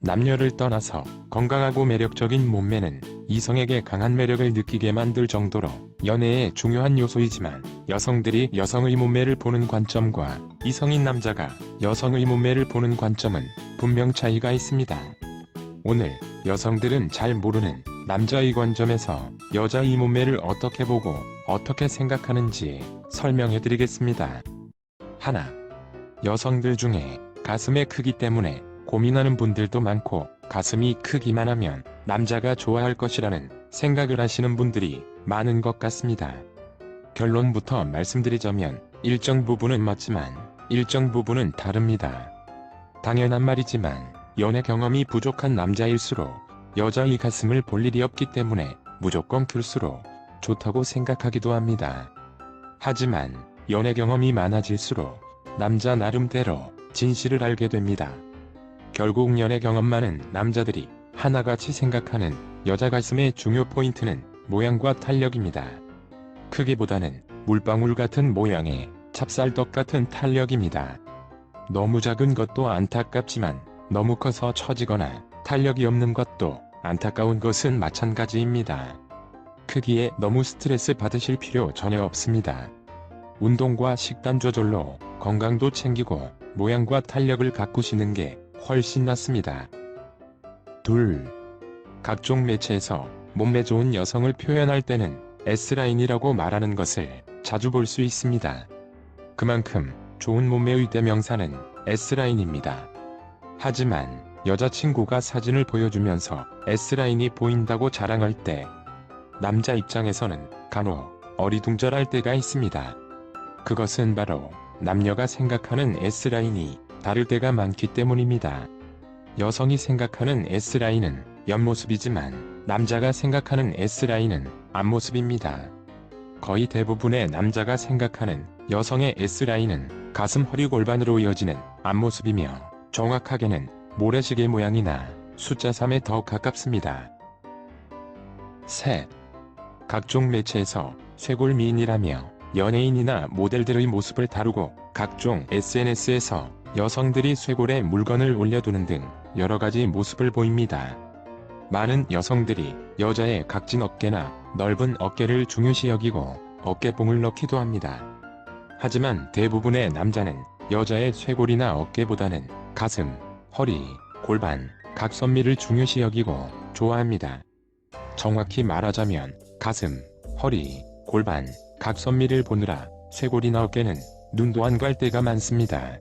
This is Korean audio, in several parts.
남녀를 떠나서 건강하고 매력적인 몸매는 이성에게 강한 매력을 느끼게 만들 정도로 연애의 중요한 요소이지만 여성들이 여성의 몸매를 보는 관점과 이성인 남자가 여성의 몸매를 보는 관점은 분명 차이가 있습니다. 오늘 여성들은 잘 모르는 남자의 관점에서 여자의 몸매를 어떻게 보고 어떻게 생각하는지 설명해 드리겠습니다. 하나. 여성들 중에 가슴의 크기 때문에 고민하는 분들도 많고 가슴이 크기만 하면 남자가 좋아할 것이라는 생각을 하시는 분들이 많은 것 같습니다. 결론부터 말씀드리자면 일정 부분은 맞지만 일정 부분은 다릅니다. 당연한 말이지만 연애 경험이 부족한 남자일수록 여자의 가슴을 볼 일이 없기 때문에 무조건 클수록 좋다고 생각하기도 합니다. 하지만 연애 경험이 많아질수록 남자 나름대로 진실을 알게 됩니다. 결국 연애 경험 많은 남자들이 하나같이 생각하는 여자 가슴의 중요 포인트는 모양과 탄력입니다. 크기보다는 물방울 같은 모양의 찹쌀떡 같은 탄력입니다. 너무 작은 것도 안타깝지만 너무 커서 처지거나 탄력이 없는 것도 안타까운 것은 마찬가지입니다. 크기에 너무 스트레스 받으실 필요 전혀 없습니다. 운동과 식단 조절로 건강도 챙기고 모양과 탄력을 가꾸시는 게 훨씬 낫습니다. 둘. 각종 매체에서 몸매 좋은 여성을 표현할 때는 S라인이라고 말하는 것을 자주 볼 수 있습니다. 그만큼 좋은 몸매의 대명사는 S라인입니다. 하지만 여자친구가 사진을 보여주면서 S라인이 보인다고 자랑할 때 남자 입장에서는 간혹 어리둥절할 때가 있습니다. 그것은 바로 남녀가 생각하는 S라인이 다를 때가 많기 때문입니다. 여성이 생각하는 S라인은 옆모습이지만 남자가 생각하는 S라인은 앞모습입니다. 거의 대부분의 남자가 생각하는 여성의 S라인은 가슴 허리 골반으로 이어지는 앞모습이며 정확하게는 모래시계 모양이나 숫자 3에 더 가깝습니다. 셋. 각종 매체에서 쇄골 미인이라며 연예인이나 모델들의 모습을 다루고 각종 SNS에서 여성들이 쇄골에 물건을 올려두는 등 여러가지 모습을 보입니다. 많은 여성들이 여자의 각진 어깨나 넓은 어깨를 중요시 여기고 어깨뽕을 넣기도 합니다. 하지만 대부분의 남자는 여자의 쇄골이나 어깨보다는 가슴, 허리, 골반, 각선미를 중요시 여기고 좋아합니다. 정확히 말하자면 가슴, 허리, 골반, 각선미를 보느라 쇄골이나 어깨는 눈도 안갈 때가 많습니다.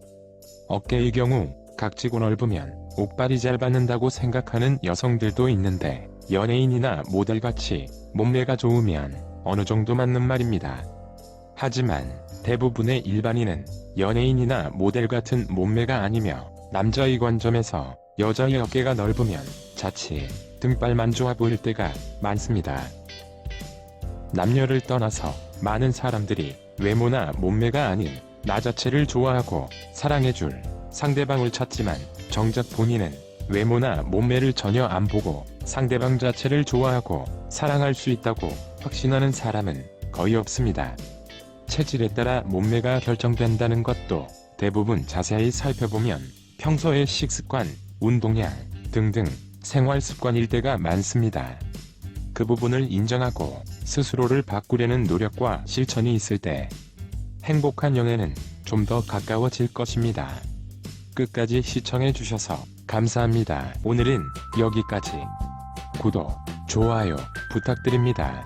어깨의 경우 각지고 넓으면 옥발이 잘 받는다고 생각하는 여성들도 있는데 연예인이나 모델같이 몸매가 좋으면 어느 정도 맞는 말입니다. 하지만 대부분의 일반인은 연예인이나 모델 같은 몸매가 아니며 남자의 관점에서 여자의 어깨가 넓으면 자칫 등발만 좋아 보일 때가 많습니다. 남녀를 떠나서 많은 사람들이 외모나 몸매가 아닌 나 자체를 좋아하고 사랑해줄 상대방을 찾지만 정작 본인은 외모나 몸매를 전혀 안 보고 상대방 자체를 좋아하고 사랑할 수 있다고 확신하는 사람은 거의 없습니다. 체질에 따라 몸매가 결정된다는 것도 대부분 자세히 살펴보면 평소의 식습관, 운동량 등등 생활 습관일 때가 많습니다. 그 부분을 인정하고 스스로를 바꾸려는 노력과 실천이 있을 때 행복한 연애는 좀 더 가까워질 것입니다. 끝까지 시청해 주셔서 감사합니다. 오늘은 여기까지. 구독, 좋아요 부탁드립니다.